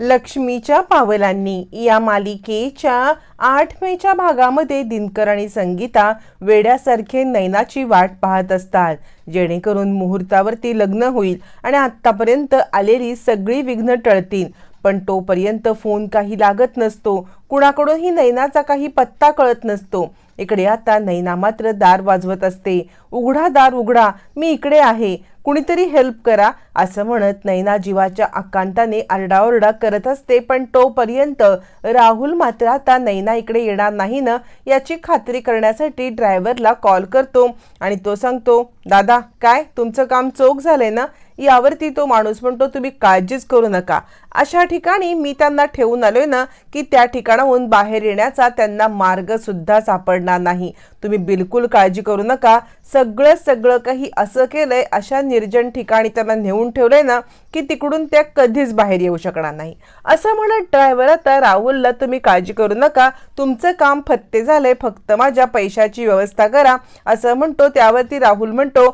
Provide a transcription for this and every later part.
लक्ष्मीच्या पावलांनी या मालिकेच्या आठमेच्या भागामध्ये दिनकर आणि संगीता वेड्यासारखे नैनाची वाट पाहत असतात. जेणेकरून मुहूर्तावरती लग्न होईल आणि आत्तापर्यंत आलेली सगळी विघ्न टळतील. पण तोपर्यंत फोन काही लागत नसतो. कुणाकडूनही नैनाचा काही पत्ता कळत नसतो. इकडे आता नैना मात्र दार वाजवत असते. उघडा दार उघडा मी इकडे आहे. कुणीतरी हेल्प करा असं म्हणत नैना जीवाच्या आकांताने आरडाओरडा करत असते. पण तोपर्यंत राहुल मात्र आता नैना इकडे येणार नाही ना याची खात्री करण्यासाठी ड्रायव्हरला कॉल करतो आणि तो सांगतो दादा काय? तुमचं काम चोख झालंय ना? यावरती तो माणूस म्हणतो तुम्ही काळजीच करू नका. अशा ठिकाणी मी त्यांना ठेवून आलोय ना की त्या ठिकाणाहून बाहेर येण्याचा त्यांना मार्ग सुद्धा सापडणार नाही. तुम्ही बिलकुल काळजी करू नका. सगळं सगळं काही असं केलंय अशा निर्जन ठिकाणी त्यांना नेऊन ठेवलंय ना की तिकडून त्या कधीच बाहेर येऊ शकणार नाही. असं म्हणत ड्रायव्हर आता राहुलला तुम्ही काळजी करू नका तुमचं काम फत्ते झालंय फक्त माझ्या पैशाची व्यवस्था करा असं म्हणतो. त्यावरती राहुल म्हणतो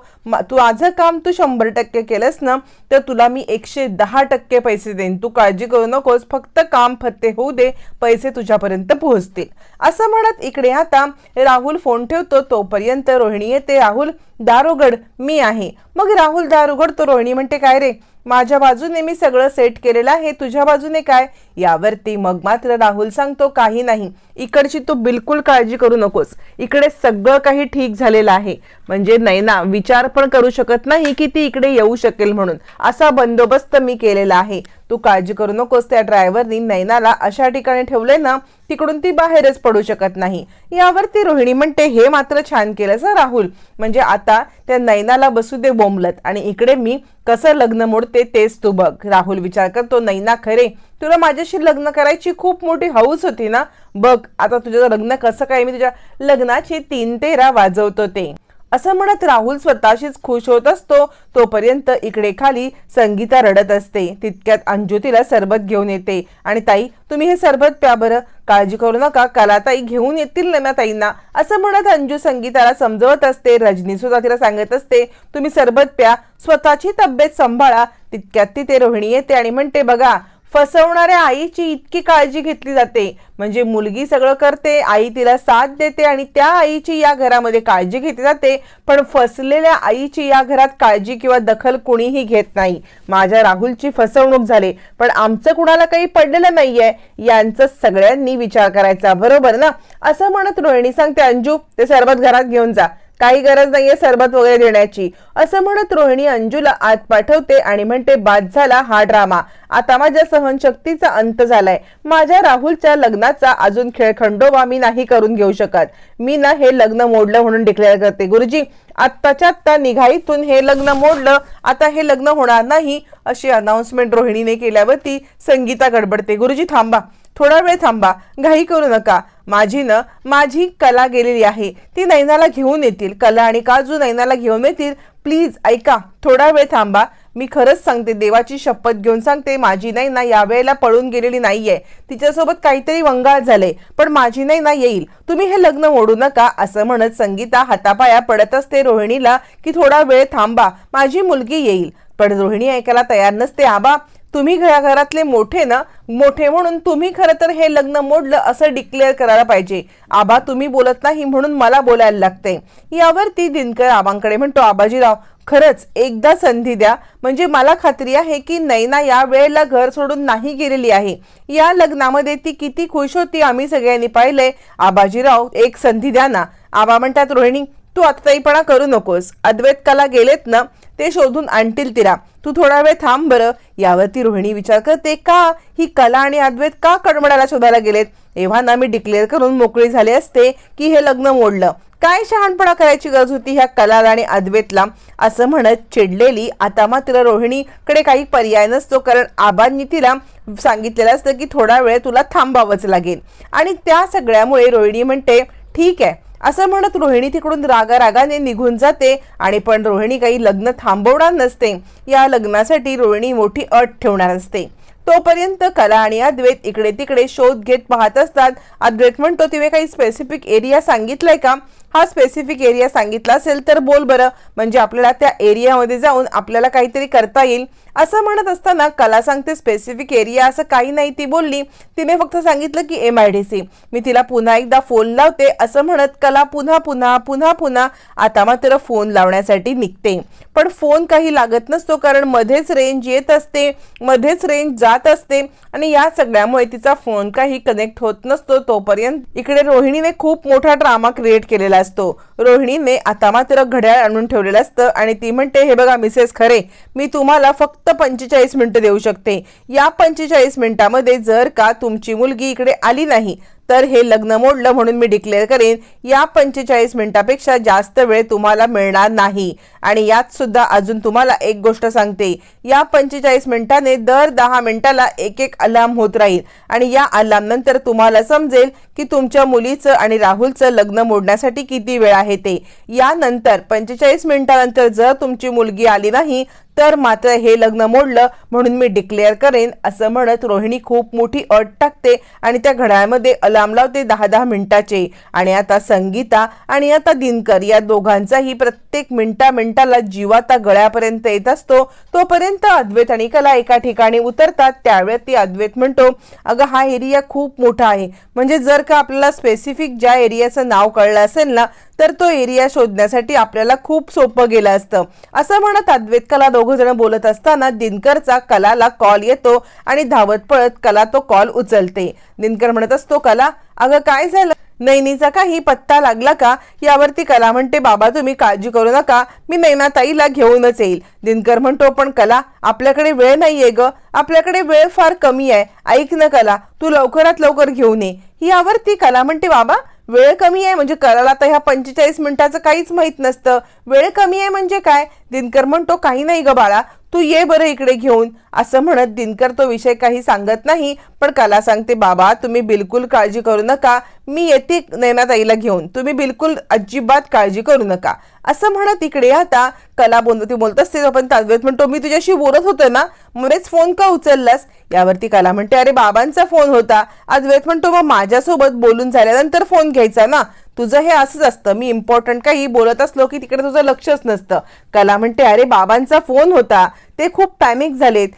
तू माझं काम तू शंभर टक्के केलंस ना तर तुला मी एकशे दहा टक्के पैसे देईन. तू काळजी करू नकोस फक्त काम फत्ते होऊ दे पैसे तुझ्यापर्यंत पोहोचतील. असं म्हणत इकडे आता राहुल फोन ठेवतो तोपर्यंत रोहिणी येते. राहुल दारोगड मी आहे. मग राहुल दारोगड तो रोहिणी म्हणते काय रे? माझ्या बाजूने मी सगळं सेट केलेलं आहे. तुझ्या बाजूने काय? यावरती मग मात्र राहुल सांगतो काही नाही. इकडची तू बिलकुल काळजी करू नकोस. इकडे सगळं काही ठीक झालेलं आहे. म्हणजे नैना विचार पण करू शकत नाही की ती इकडे येऊ शकेल म्हणून. असा बंदोबस्त मी केलेला आहे. तू काळजी करू नकोस त्या ड्रायव्हरनी नैनाला अशा ठिकाणी ठेवले ना तिकडून ती बाहेरच पडू शकत नाही. यावरती रोहिणी म्हणते हे मात्र छान केलं सर राहुल. म्हणजे आता त्या नैनाला बसू दे बोंबलत. आणि इकडे मी कसं लग्न मोडते तेच तू बघ. राहुल विचार करतो नैना खरे तुला माझ्याशी लग्न करायची खूप मोठी हौस होती ना? बघ आता तुझं लग्न कसं काय? मी तुझ्या लग्नाची तीन तेरा वाजवतो ते. असं म्हणत राहुल स्वतःशीच खुश होत असतो. तोपर्यंत इकडे खाली संगीता रडत असते. तितक्यात अंजू तिला सरबत घेऊन येते. आणि ताई तुम्ही हे सरबत प्या बरं. काळजी करू नका. कलाताई घेऊन येतील ना ताईंना? असं म्हणत अंजू संगीताला समजवत असते. रजनी सुद्धा तिला सांगत असते तुम्ही सरबत प्या. स्वतःची तब्येत सांभाळा. तितक्यात तिथे रोहिणी येते आणि म्हणते बघा फसवणाऱ्या आईची इतकी काळजी घेतली जाते. म्हणजे मुलगी सगळं करते आई तिला साथ देते आणि त्या आईची या घरामध्ये काळजी घेतली जाते. पण फसलेल्या आईची या घरात काळजी किंवा दखल कुणीही घेत नाही. माझ्या राहुलची फसवणूक झाली. पण आमचं कुणाला काही पडलेलं नाहीये यांचं सगळ्यांनी विचार करायचा. बरोबर ना? असं म्हणत रोहिणी सांगते अंजू ते सरबत घरात घेऊन जा. काही गरज नाहीये सरबत वगैरे देण्याची. असं म्हणत रोहिणी अंजूला आत पाठवते आणि म्हणते बाद झाला हा ड्रामा आता माझ्या सहनशक्तीचा अंत झालाय. माझ्या राहुलच्या लग्नाचा अजून खेळ खंडोबा मी नाही करून घेऊ शकत. मी ना हे लग्न मोडलं म्हणून डिक्लेअर करते. गुरुजी आत्ताच्या आत्ता निघाईतून हे लग्न मोडलं. आता हे लग्न होणार नाही. अशी अनाउन्समेंट रोहिणीने केल्यावरती संगीता गडबडते. गुरुजी थांबा. थोडा वेळ थांबा. घाई करू नका. माझीनं माझी कला गेलेली आहे. ती नैनाला घेऊन येतील. कला आणि काजू नैनाला घेऊन येतील. प्लीज ऐका थोडा वेळ थांबा. मी खरंच सांगते देवाची शपथ घेऊन सांगते माझी नाही ना यावेळेला पळून गेलेली नाहीये. तिच्यासोबत काहीतरी वंगाळ झाले पण माझी नैना येईल. तुम्ही हे लग्न ओढू नका असं म्हणत संगीता हातापाया पडत असते रोहिणीला की थोडा वेळ थांबा माझी मुलगी येईल. पण रोहिणी ऐकायला तयार नसते आबा तुम्ही घराघरातले मोठे ना मोठे म्हणून तुम्ही खरं तर हे लग्न मोडलं असं डिक्लेअर करायला पाहिजे. आबा तुम्ही बोलत नाही म्हणून मला बोलायला लागते यावरती दिनकर आबांकडे म्हणतो आबाजीराव खरंच एकदा संधी द्या. म्हणजे मला खात्री आहे की नैना या वेळेला घर सोडून नाही गेलेली आहे. या लग्नामध्ये ती किती खुश होती आम्ही सगळ्यांनी पाहिलंय. आबाजीराव एक संधी द्या ना. आबा म्हणतात रोहिणी तू आत्ताईपणा करू नकोस. अद्वैत कला गेलेत ना ते शोधून आणतील तिला. तू थोडा वेळ थांब बरं. यावरती रोहिणी विचार करते का? ही कला आणि अद्वैत का कडमडाला शोधायला गेलेत? एव्हा ना मी डिक्लेअर करून मोकळी झाले असते की हे लग्न मोडलं. काय शहाणपणा करायची गरज होती ह्या कलाला आणि अद्वैतला? असं म्हणत चिडलेली आता मात्र रोहिणीकडे काही पर्याय नसतो कारण आबांनी तिला सांगितलेलं असतं की थोडा वेळ तुला थांबावंच लागेल. आणि त्या सगळ्यामुळे रोहिणी म्हणते ठीक आहे. असं म्हणत रोहिणी तिकडून रागारागाने निघून जाते. आणि पण रोहिणी काही लग्न थांबवणार नसते. या लग्नासाठी रोहिणी मोठी अट ठेवणार असते. तोपर्यंत कला आणि अद्वैत इकडे तिकडे शोध घेत पाहत असतात. अद्वैत म्हणतो तिने काही स्पेसिफिक एरिया सांगितलाय का? हा स्पेसिफिक एरिया सांगितला असेल तर बोल बरं. म्हणजे आपल्याला त्या एरियामध्ये जाऊन आपल्याला काहीतरी करता येईल. असं म्हणत असताना कला सांगते स्पेसिफिक एरिया असं काही नाही ती बोलली. तिने फक्त सांगितलं की एम आय डी सी मी तिला पुन्हा एकदा फोन लावते. असं म्हणत कला पुन्हा पुन्हा पुन्हा पुन्हा आता मात्र फोन लावण्यासाठी निघते. पण फोन काही लागत नसतो कारण मध्येच रेंज येत असते मध्येच रेंज जात असते आणि या सगळ्यामुळे तिचा फोन काही कनेक्ट होत नसतो तोपर्यंत. इकडे रोहिणीने खूप मोठा ड्रामा क्रिएट केलेला असतो. रोहिणीने आता मात्र घड्याळ आणून ठेवलेलं असतं आणि ती म्हणते हे बघा मिसेस खरे मी तुम्हाला फक्त पंचेचाळीस मिनिटं देऊ शकते. या पंचेचाळीस मिनिटामध्ये जर का तुमची मुलगी इकडे आली नाही तर हे लग्न मोडलं म्हणून मी डिक्लेअर करेन. या पंचेचाळीस मिनिटापेक्षा जास्त वेळ तुम्हाला मिळणार नाही. आणि यात सुद्धा अजून तुम्हाला एक गोष्ट सांगते. या पंचेचाळीस मिनिटाने दर दहा मिनिटाला एक एक अलार्म होत राहील. आणि या अलार्म नंतर तुम्हाला समजेल की तुमच्या मुलीचं आणि राहुलचं लग्न मोडण्यासाठी किती वेळ आहे ते. यानंतर पंचेचाळीस मिनिटानंतर जर तुमची मुलगी आली नाही तर मात्र हे लग्न मोडलं म्हणून मी डिक्लेअर करेन असं म्हणत रोहिणी खूप मोठी अट टाकते आणि त्या घड्याळमध्ये अलार्म लावते दहा दहा मिनिटाचे. आणि आता संगीता आणि आता दिनकर या दोघांचाही प्रत्येक मिनिटा मिनिटाला जीव आता गळ्यापर्यंत येत असतो. तोपर्यंत अद्वैत आणि कला एका ठिकाणी उतरतात. त्यावेळेस ती अद्वैत म्हणतो अगं हा एरिया खूप मोठा आहे. म्हणजे जर का आपल्याला स्पेसिफिक ज्या एरियाचं नाव कळलं असेल ना तर तो एरिया शोधण्यासाठी आपल्याला खूप सोपं गेलं असतं. असं म्हणत अद्वैत कला दोघं जण बोलत असताना दिनकरचा कलाला कॉल येतो आणि धावत पळत कला तो कॉल उचलते. दिनकर म्हणत असतो कला अगं काय झालं? नैनीचा काही पत्ता लागला का? यावरती कला म्हणते बाबा तुम्ही काळजी करू नका. मी नैनाताईला घेऊनच येईल. दिनकर म्हणतो पण कला आपल्याकडे वेळ नाहीये ग. आपल्याकडे वेळ फार कमी आहे. ऐक ना कला तू लवकरात लवकर घेऊन ये. यावरती कला म्हणते बाबा वेळ कमी आहे म्हणजे कराला तर ह्या पंचेचाळीस मिनिटाचं काहीच माहीत नसतं. वेळ कमी आहे म्हणजे काय? दिनकर म्हणतो काही नाही ग बाळा तू ये बरं इकडे घेऊन. असं म्हणत दिनकर तो विषय काही सांगत नाही पण कला सांगते बाबा तुम्ही बिलकुल काळजी करू नका. मी येते नैनाताईला घेऊन. तुम्ही बिलकुल अजिबात काळजी करू नका. असं म्हणत इकडे आता कला बोलत ती बोलत असते पण ताजवेत म्हणतो मी तुझ्याशी बोलत होतो ना मध्येच फोन का उचललास? यावरती कला म्हणते अरे बाबांचा फोन होता. अद्वैत म्हणतो मग माझ्यासोबत बोलून झाल्यानंतर फोन घ्यायचा ना. तुझं हे असंच असतं. मी इम्पॉर्टंट काही बोलत असलो की तिकडे तुझं लक्षच नसतं. कला म्हणते अरे बाबांचा फोन होता. ते खूप पॅनिक झालेत.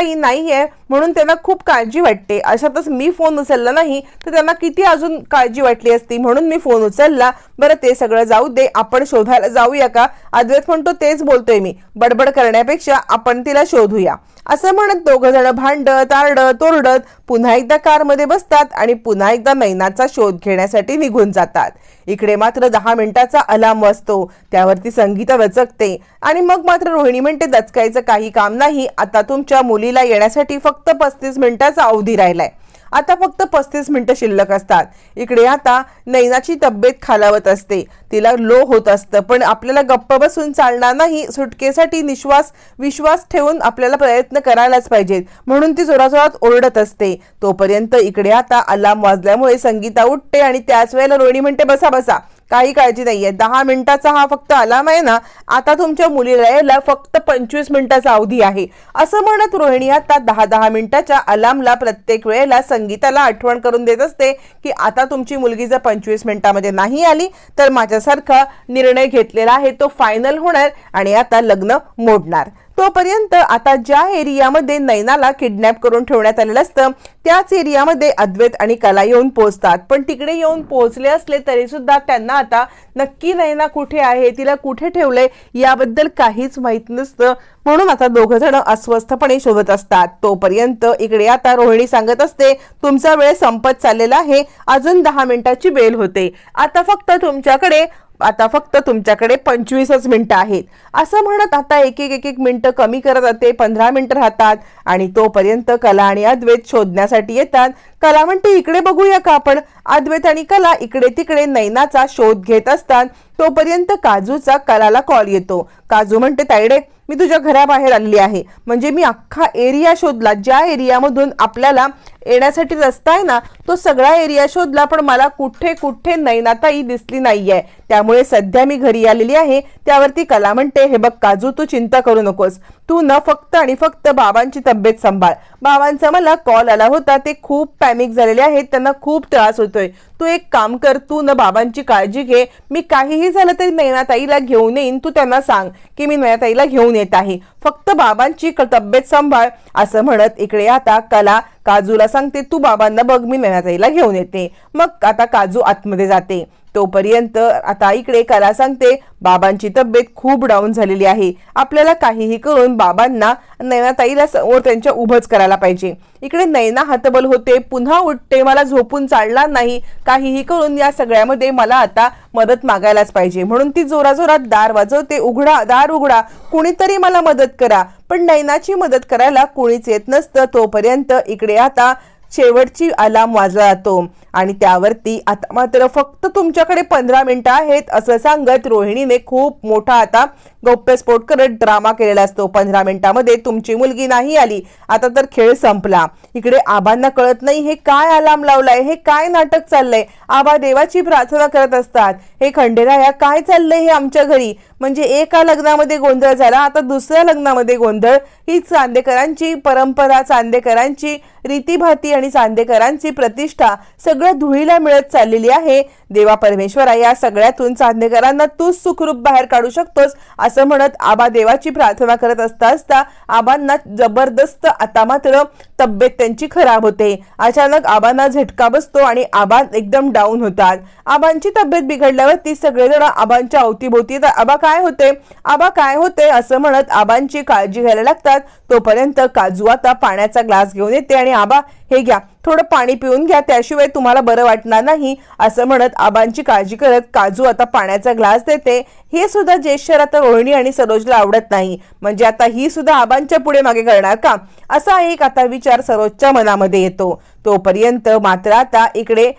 ही नाही आहे म्हणून त्यांना खूप काळजी वाटते. अशातच मी फोन उचलला नाही तर त्यांना किती अजून काळजी वाटली असती म्हणून मी फोन उचलला. बरं ते सगळं जाऊ दे आपण शोधायला जाऊया का? अद्वैत म्हणतो तेच बोलतोय मी. बडबड करण्यापेक्षा आपण तिला शोधूया. असं म्हणत दोघं जण भांडत आरडत ओरडत पुन्हा एकदा कारमध्ये बसतात आणि पुन्हा एकदा नैनाचा शोध घेण्यासाठी निघून जातात. इकडे मात्र दहा मिनिटाचा अलार्म वाजतो त्यावरती संगीता रचकते आणि मग मात्र रोहिणी म्हणते दचकायचं काही काम नाही. आता तुमच्या मुलीला येण्यासाठी फक्त फक्त पस्तीस मिनिटाचा अवधी राहिलाय. आता फक्त पस्तीस मिनिटं शिल्लक असतात. इकडे आता नैनाची तब्येत खालावत असते. तिला लो होत असतं. पण आपल्याला गप्प बसून चालणार नाही सुटकेसाठी निश्वास विश्वास ठेवून आपल्याला प्रयत्न करायलाच पाहिजेत. म्हणून ती जोराजोरात ओरडत असते. तोपर्यंत इकडे आता अलार्म वाजल्यामुळे संगीता उठते आणि त्याच वेळेला रोहिणी म्हणते बसा बसा. काही काळजी नाही आहे दहा मिनिटाचा हा फक्त अलाम आहे ना आता तुमच्या मुलीला यायला फक्त पंचवीस मिनिटाचा अवधी आहे. असं म्हणत रोहिणी आता दहा दहा मिनिटाच्या अलामला प्रत्येक वेळेला संगीताला आठवण करून देत असते की आता तुमची मुलगी जर पंचवीस मिनिटामध्ये नाही आली तर माझ्यासारखा निर्णय घेतलेला आहे तो फायनल होणार आणि आता लग्न मोडणार. तोपर्यंत आता ज्या एरियामध्ये नैनाला किडनॅप करून ठेवण्यात आलेलं असतं त्याच एरियामध्ये अद्वैत आणि कला येऊन पोहोचतात. पण तिकडे येऊन पोहोचले असले तरी सुद्धा त्यांना आता नक्की नैना कुठे आहे तिला कुठे ठेवलंय याबद्दल काहीच माहीत नसतं. म्हणून आता दोघ जण अस्वस्थपणे शोधत असतात. तोपर्यंत इकडे आता रोहिणी सांगत असते तुमचा वेळ संपत चाललेला आहे. अजून दहा मिनिटाची बेल होते. आता फक्त तुमच्याकडे आता फक्त तुमच्याकडे पंचवीसच मिनटं आहेत. असं म्हणत आता एक एक एक एक मिनटं कमी करत जाते पंधरा मिनटं राहतात आणि तोपर्यंत कला आणि अद्वैत शोधण्यासाठी येतात. कला म्हणते इकडे बघूया का आपण? अद्वैत आणि कला इकडे तिकडे नैनाचा शोध घेत असतात. तोपर्यंत काजूचा कलाला कॉल येतो. काजू म्हणते तायडे मी तुझ्या घराबाहेर आलेली आहे. म्हणजे मी अख्खा एरिया शोधला. ज्या एरियामधून आपल्याला येण्यासाठी रस्ता आहे ना तो सगळा एरिया शोधला पण मला कुठे कुठे नैनाताई दिसली नाहीये. त्यामुळे सध्या मी घरी आलेली आहे. त्यावरती कला म्हणते हे बघ काजू तू चिंता करू नकोस. तू न फक्त आणि फक्त बाबांची तब्येत सांभाळ. बाबांचा मला कॉल आला होता. ते खूप पॅनिक झालेले आहेत. त्यांना खूप त्रास होतोय. तू एक काम कर तू न बाबांची काळजी घे. मी काहीही झालं तरी नयनाताईला घेऊन येईन. तू त्यांना सांग की मी नयनाताईला घेऊन येत आहे. फक्त बाबांची क- तब्येत सांभाळ असं म्हणत इकडे आता कला काजूला सांगते तू बाबांना बघ मी नैनाताईला घेऊन येते. मग आता काजू आतमध्ये जाते. तोपर्यंत आता इकडे कला सांगते बाबांची तब्येत खूप डाऊन झालेली आहे. आपल्याला काहीही करून बाबांना नैनाताईला समोर त्यांच्या उभंच करायला पाहिजे. इकडे नैना हतबल होते पुन्हा उठते मला झोपून चालणार नाही. काहीही करून या सगळ्यामध्ये मला आता मदत मागायलाच पाहिजे. म्हणून ती जोराजोरात दार वाजवते उघडा दार उघडा कुणीतरी मला मदत करा. पण नैनाची मदत करायला कुणीच येत नसतं. तोपर्यंत इकडे आता शेवटची अलार्म वाजला जातो आणि त्यावरती आता मात्र फक्त तुमच्याकडे पंधरा मिनिटं आहेत असं सांगत रोहिणीने खूप मोठा आता गौप्यस्फोट करत ड्रामा केलेला असतो. पंधरा मिनिटामध्ये तुमची मुलगी नाही आली. आता तर खेळ संपला. इकडे आबांना कळत नाही हे काय अलार्म लावलाय? हे काय नाटक चाललंय? आबा देवाची प्रार्थना करत असतात. हे खंडेराया काय चाललंय हे आमच्या घरी? म्हणजे एका लग्नामध्ये गोंधळ झाला आता दुसऱ्या लग्नामध्ये गोंधळ. ही चांदेकरांची परंपरा चांदेकरांची रीतीभाती आणि चांदेकरांची प्रतिष्ठा सगळं धुळीला मिळत चाललेली आहे. देवा परमेश्वरा या सगळ्यातून चांदेकरांना तूच सुखरूप बाहेर काढू शकतोस असं म्हणत आबा देवाची प्रार्थना करत असता असता आबांना जबरदस्त आता मात्र तब्येत त्यांची खराब होते. अचानक आबांना झटका बसतो आणि आबा एकदम डाऊन होतात. आबांची तब्येत बिघडल्यावरती सगळेजण आबांच्या अवतीभोवती तर आबा काय होते? आबा काय होते? असं म्हणत आबांची काळजी घ्यायला लागतात. तोपर्यंत काजू आता पाण्याचा ग्लास घेऊन येते आणि आबा हे घ्या. थोडं पाणी पिऊन घ्या. त्याशिवाय तुम्हाला बरं वाटणार नाही असं म्हणत आबांची काळजी करत काजू आता पाण्याचा ग्लास देते. हे सुद्धा जेश्वर आता रोहिणी आणि सरोजला आवडत नाही. म्हणजे आता ही सुद्धा आबांच्या पुढे मागे करणार का? असा एक आता विचार सरोजच्या मनामध्ये येतो. तोपर्यंत मात्र आता इकडे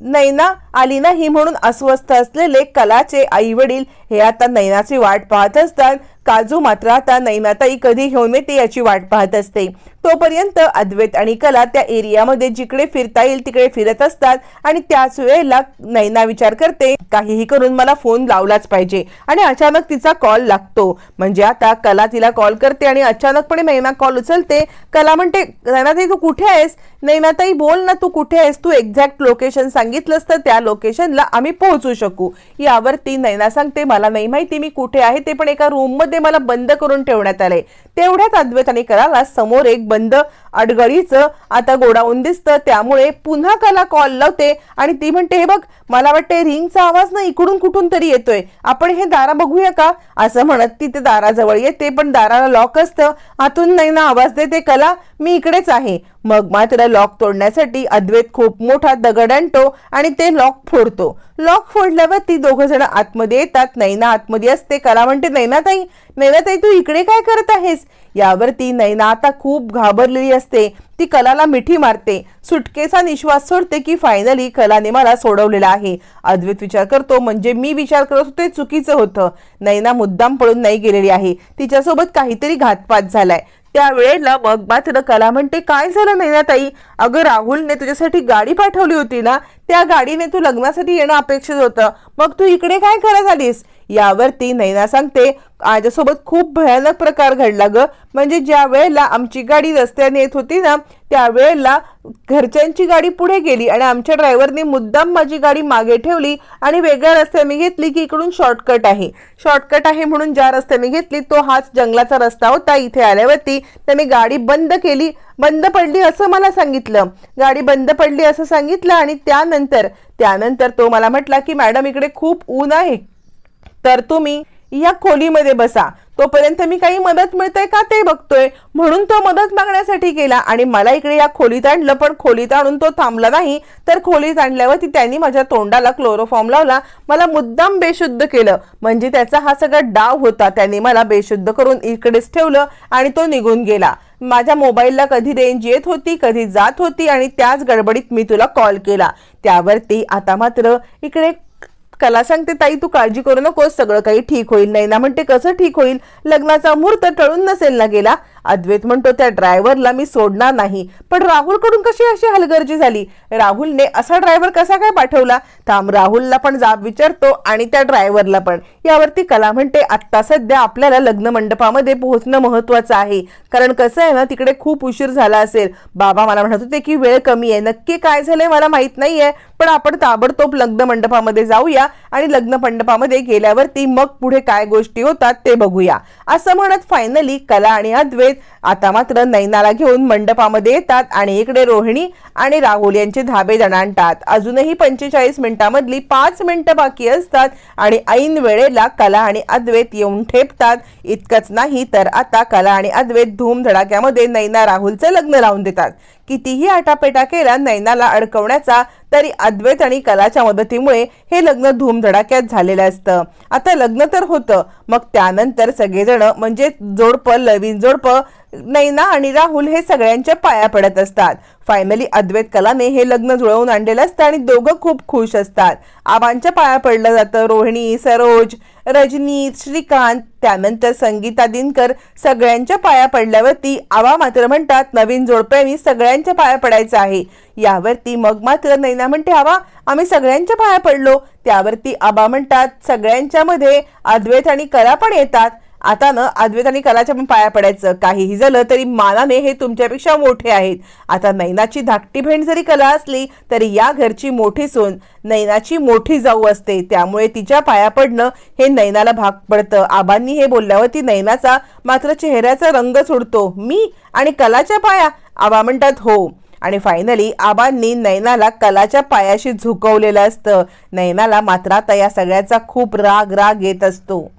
नैना आली नाही म्हणून अस्वस्थ असलेले कलाचे आई वडील हे आता नैनाची वाट पाहत असतात. काजू मात्र आता नैनाताई कधी घेऊन येते याची वाट पाहत असते. तोपर्यंत अद्वैत आणि कला त्या एरियामध्ये जिकडे फिरता येईल तिकडे फिरत असतात आणि त्याच वेळेला नैना विचार करते काहीही करून मला फोन लावलाच पाहिजे. आणि अचानक तिचा कॉल लागतो. म्हणजे आता कला तिला कॉल करते आणि अचानकपणे नैना कॉल उचलते. कला म्हणते नैनाताई तू कुठे आहेस? नैनाताई बोल ना तू कुठे आहेस? तू एक्झॅक्ट लोकेशन सांगितलंस तर त्या लोकेशनला आम्ही पोहोचू शकू. यावरती नैना सांगते मला नाही माहिती मी कुठे आहे ते पण एका रूममध्ये ते मला बंद करून ठेवण्यात आले. तेवढ्याच अद्वैताने कराला कलाला समोर एक बंद अडगळीचं आता गोडाऊन दिसतं. त्यामुळे पुन्हा कला कॉल लावते आणि ती म्हणते हे बघ मला वाटते रिंगचा आवाज ना इकडून कुठून तरी येतोय. आपण हे दारा बघूया का? असं म्हणत ती ते दाराजवळ येते पण दाराला लॉक असतं. आतून नाही ना आवाज देते कला मी इकडेच आहे. मग मात्र लॉक तोडण्यासाठी अद्वैत खूप मोठा दगड आणतो आणि ते लॉक फोडतो. लॉक फोडल्यावर ती दोघं जण आतमध्ये येतात. नैना आतमध्ये असते. कला म्हणते नैनाताई नैनाताई तू इकडे काय करत आहेस? यावरती नैना आता खूप घाबरलेली असते. ती कलाला मिठी मारते. सुटकेचा निश्वास सोडते की फायनली कलाने मला सोडवलेला आहे. अद्वैत विचार करतो म्हणजे मी विचार करत होते चुकीचं होतं. नैना मुद्दाम पळून नाही गेलेली आहे. तिच्यासोबत काहीतरी घातपात झालाय. त्यावेळेला मग मात्र कला म्हणते काय झालं नैनाताई अगं राहुलने तुझ्यासाठी गाडी पाठवली होती ना त्या गाडीने तू लग्नासाठी येणं अपेक्षित होतं. मग तू इकडे काय करत आलीस? यावरती नैना सांगते माझ्यासोबत खूप भयानक प्रकार घडला ग. म्हणजे ज्या वेळेला आमची गाडी रस्त्याने येत होती ना त्यावेळेला घरच्यांची गाडी पुढे गेली आणि आमच्या ड्रायव्हरने मुद्दाम माझी गाडी मागे ठेवली आणि वेगळ्या रस्त्याने घेतली की इकडून शॉर्टकट आहे. शॉर्टकट आहे म्हणून ज्या रस्त्याने घेतली तो हाच जंगलाचा रस्ता होता. इथे आल्यावरती त्याने गाडी बंद केली. बंद पडली असं मला सांगितलं. गाडी बंद पडली असं सांगितलं आणि त्यानंतर त्यानंतर तो मला म्हटला की मॅडम इकडे खूप ऊन आहे. तर तुम्ही या खोलीमध्ये बसा. तोपर्यंत मी काही मदत मिळते का ते बघतोय. म्हणून तो मदत मागण्यासाठी गेला आणि मला इकडे या खोलीत आणलं पण खोलीत आणून तो थांबला नाही. तर खोलीत आणल्यावरती त्यांनी माझ्या तोंडाला क्लोरोफॉर्म लावला. मला मुद्दाम बेशुद्ध केलं. म्हणजे त्याचा हा सगळा डाव होता. त्यांनी मला बेशुद्ध करून इकडेच ठेवलं आणि तो निघून गेला. माझ्या मोबाईलला कधी रेंज येत होती कधी जात होती आणि त्याच गडबडीत मी तुला कॉल केला. त्यावरती आता मात्र इकडे कला सांगते ताई तू काळजी करू नकोस सगळं काही ठीक होईल. नाही ना म्हणते कसं ठीक होईल? लग्नाचा मुहूर्त टळून नसेल ना गेला? अद्वैत म्हणतो त्या ड्रायव्हरला मी सोडणार नाही. पण राहुलकडून कशी अशी हलगर्जी झाली? राहुलने असा ड्रायव्हर कसा काय पाठवला? थांब राहुलला पण जाब विचारतो आणि त्या ड्रायव्हरला पण. यावरती कला म्हणते आत्ता सध्या आपल्याला लग्न मंडपामध्ये पोहोचणं महत्वाचं आहे. कारण कसं आहे ना तिकडे खूप उशीर झाला असेल. बाबा मला म्हणत होते की वेळ कमी आहे. नक्की काय झालंय मला माहीत नाहीये. पण आपण ताबडतोब लग्न मंडपामध्ये जाऊया आणि लग्न मंडपामध्ये गेल्यावरती मग पुढे काय गोष्टी होतात ते बघूया. असं म्हणत फायनली कला आणि अद्वैत आता मात्र नैनाला घेऊन मंडपामध्ये येतात आणि इकडे रोहिणी आणि राहुल यांचे धाबे दणाणतात. अजूनही पंचेचाळीस मिनिटांमधली पाच मिनिटं बाकी असतात आणि ऐन वेळेला कला आणि अद्वैत येऊन ठेपतात. इतकंच नाही तर आता कला आणि अद्वैत धूम धडाक्यामध्ये नैना राहुलचं लग्न लावून देतात. कितीही आटापेटा केला नैनाला अडकवण्याचा तरी अद्वैत आणि कलाच्या मदतीमुळे हे लग्न धूमधडाक्यात झालेलं असतं. आता लग्न तर होतं मग त्यानंतर सगळेजण म्हणजे जोडपं लवीन जोडपं नैना आणि राहुल हे सगळ्यांच्या पाया पडत असतात. फायनली अद्वैत कलाने हे लग्न जुळवून आणलेलं असतं आणि दोघं खूप खुश असतात. आबांच्या पाया पडलं जातं रोहिणी सरोज रजनी श्रीकांत त्यानंतर संगीता दिनकर. सगळ्यांच्या पाया पडल्यावरती आबा मात्र म्हणतात नवीन जोडप्यानी सगळ्यांच्या पाया पडायचं आहे. यावरती मग मात्र नैना म्हणते आवा आम्ही सगळ्यांच्या पाया पडलो. त्यावरती आबा म्हणतात सगळ्यांच्या मध्ये अद्वैत आणि कला पण येतात. आता ना अद्वैत कलाच्या पण पाया पडायचं. काहीही झालं तरी मानाने हे तुमच्यापेक्षा मोठे आहेत. आता नैनाची धाकटी बहीण जरी कला असली तरी या घरची मोठी सून नैनाची मोठी जाऊ असते. त्यामुळे तिच्या पाया पडणं हे नैनाला भाग पडतं. आबांनी हे बोलल्यावर ती नैनाचा मात्र चेहऱ्याचा रंग सोडतो. मी आणि कलाच्या पाया? आबा म्हणतात हो. आणि फायनली आबांनी नैनाला कलाच्या पायाशी झुकवलेलं असतं. नैनाला मात्र आता या सगळ्याचा खूप राग राग येत असतो.